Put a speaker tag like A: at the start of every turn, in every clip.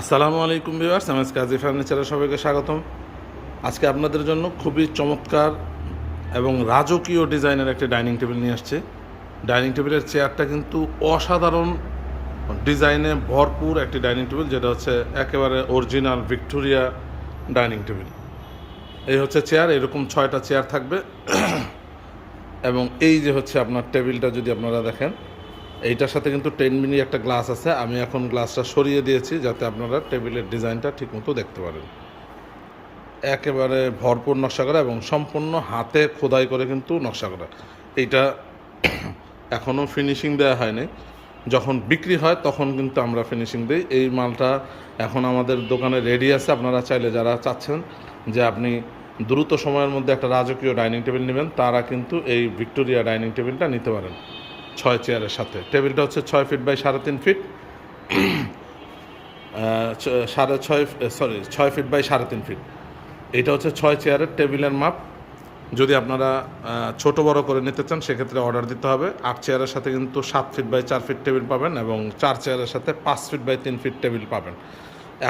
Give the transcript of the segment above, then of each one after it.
A: আসসালামু আলাইকুম viewers S কাজী ফার্নিচারে সবাইকে স্বাগতম। আজকে আপনাদের জন্য খুবই চমৎকার এবং রাজকীয় ডিজাইনের একটি ডাইনিং টেবিল নিয়ে আসছে। ডাইনিং টেবিলের চেয়ারটা কিন্তু অসাধারণ ডিজাইনে ভরপুর একটি ডাইনিং টেবিল, যেটা হচ্ছে একেবারে অরিজিনাল ভিক্টোরিয়া ডাইনিং টেবিল। এই হচ্ছে চেয়ার, এরকম ছয়টা চেয়ার থাকবে। এবং এই যে হচ্ছে আপনার টেবিলটা যদি আপনারা দেখেন এইটার সাথে কিন্তু টেন মিনি একটা গ্লাস আছে। আমি এখন গ্লাসটা সরিয়ে দিয়েছি যাতে আপনারা টেবিলের ডিজাইনটা ঠিকমতো দেখতে পারেন। একেবারে ভরপুর নকশা করা এবং সম্পূর্ণ হাতে খোদাই করে কিন্তু নকশা করা। এইটা এখনও ফিনিশিং দেওয়া হয়নি। যখন বিক্রি হয় তখন কিন্তু আমরা ফিনিশিং দিই। এই মালটা এখন আমাদের দোকানে রেডি আছে। আপনারা চাইলে যারা চাচ্ছেন যে আপনি দ্রুত সময়ের মধ্যে একটা রাজকীয় ডাইনিং টেবিল নেবেন, তারা কিন্তু এই ভিক্টোরিয়া ডাইনিং টেবিলটা নিতে পারেন। ছয় চেয়ারের সাথে। টেবিলটা হচ্ছে ছয় ফিট বাই সাড়ে তিন ফিট। সাড়ে ছয় সরি ছয় ফিট বাই সাড়ে তিন ফিট। এটা হচ্ছে ছয় চেয়ারের টেবিলের মাপ। যদি আপনারা ছোট বড় করে নিতে চান, সেক্ষেত্রে অর্ডার দিতে হবে। আট চেয়ারের সাথে কিন্তু সাত ফিট বাই চার ফিট টেবিল পাবেন এবং চার চেয়ারের সাথে পাঁচ ফিট বাই তিন ফিট টেবিল পাবেন।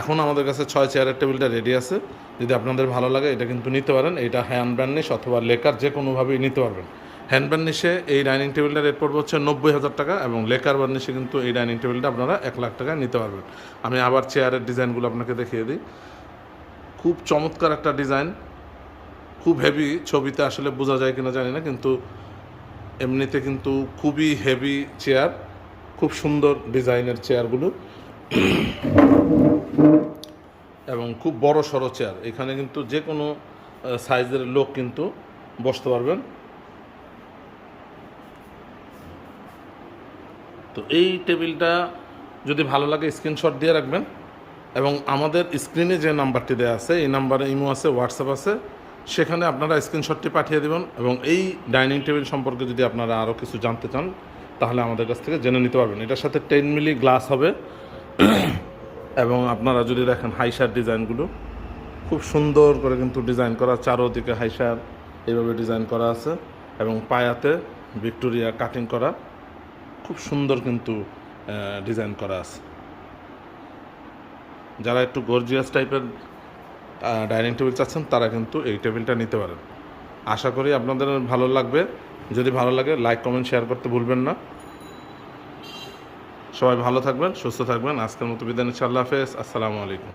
A: এখন আমাদের কাছে ছয় চেয়ারের টেবিলটা রেডি আছে। যদি আপনাদের ভালো লাগে, এটা কিন্তু নিতে পারেন। এটা হ্যান্ড ব্যান্ডিশ অথবা লেকার, যে কোনোভাবেই নিতে পারবেন। হ্যান্ড ব্যান্ডিশে এই ডাইনিং টেবিলটার রেট পড়বে হচ্ছে নব্বই হাজার টাকা এবং লেকার বার্নিশে কিন্তু এই ডাইনিং টেবিলটা আপনারা এক লাখ টাকায় নিতে পারবেন। আমি আবার চেয়ারের ডিজাইনগুলো আপনাকে দেখিয়ে দিই। খুব চমৎকার একটা ডিজাইন। খুব হেভি ছবিতে আসলে বোঝা যায় কিনা জানি না, কিন্তু এমনিতে কিন্তু খুবই হেভি চেয়ার। খুব সুন্দর ডিজাইনের চেয়ারগুলো। এবং খুব বড় সড়ো চেয়ার। এখানে কিন্তু যে কোনো সাইজের লোক কিন্তু বসতে পারবেন। তো এই টেবিলটা যদি ভালো লাগে স্ক্রিনশট দিয়ে রাখবেন এবং আমাদের স্ক্রিনে যে নাম্বারটি দেওয়া আছে, এই নাম্বারে ইমো আছে, হোয়াটসঅ্যাপ আছে, সেখানে আপনারা স্ক্রিনশটটি পাঠিয়ে দেবেন এবং এই ডাইনিং টেবিল সম্পর্কে যদি আপনারা আরও কিছু জানতে চান, তাহলে আমাদের কাছ থেকে জেনে নিতে পারবেন। এটার সাথে টেন মিলি গ্লাস হবে। এবং আপনারা যদি দেখেন হাইসার ডিজাইনগুলো, খুব সুন্দর করে কিন্তু ডিজাইন করা, চারোদিকে হাইসার এইভাবে ডিজাইন করা আছে এবং পায়াতে ভিক্টোরিয়া কাটিং করা। খুব সুন্দর কিন্তু ডিজাইন করা আছে। যারা একটু গর্জিয়াস টাইপের ডাইনিং টেবিল চাচ্ছেন, তারা কিন্তু এই টেবিলটা নিতে পারেন। আশা করি আপনাদের ভালো লাগবে। যদি ভালো লাগে লাইক কমেন্ট শেয়ার করতে ভুলবেন না। সবাই ভালো থাকবেন, সুস্থ থাকবেন। আজকের মতো বিদায় নিচ্ছি। আল্লাহ হাফেজ। আসসালামু আলাইকুম।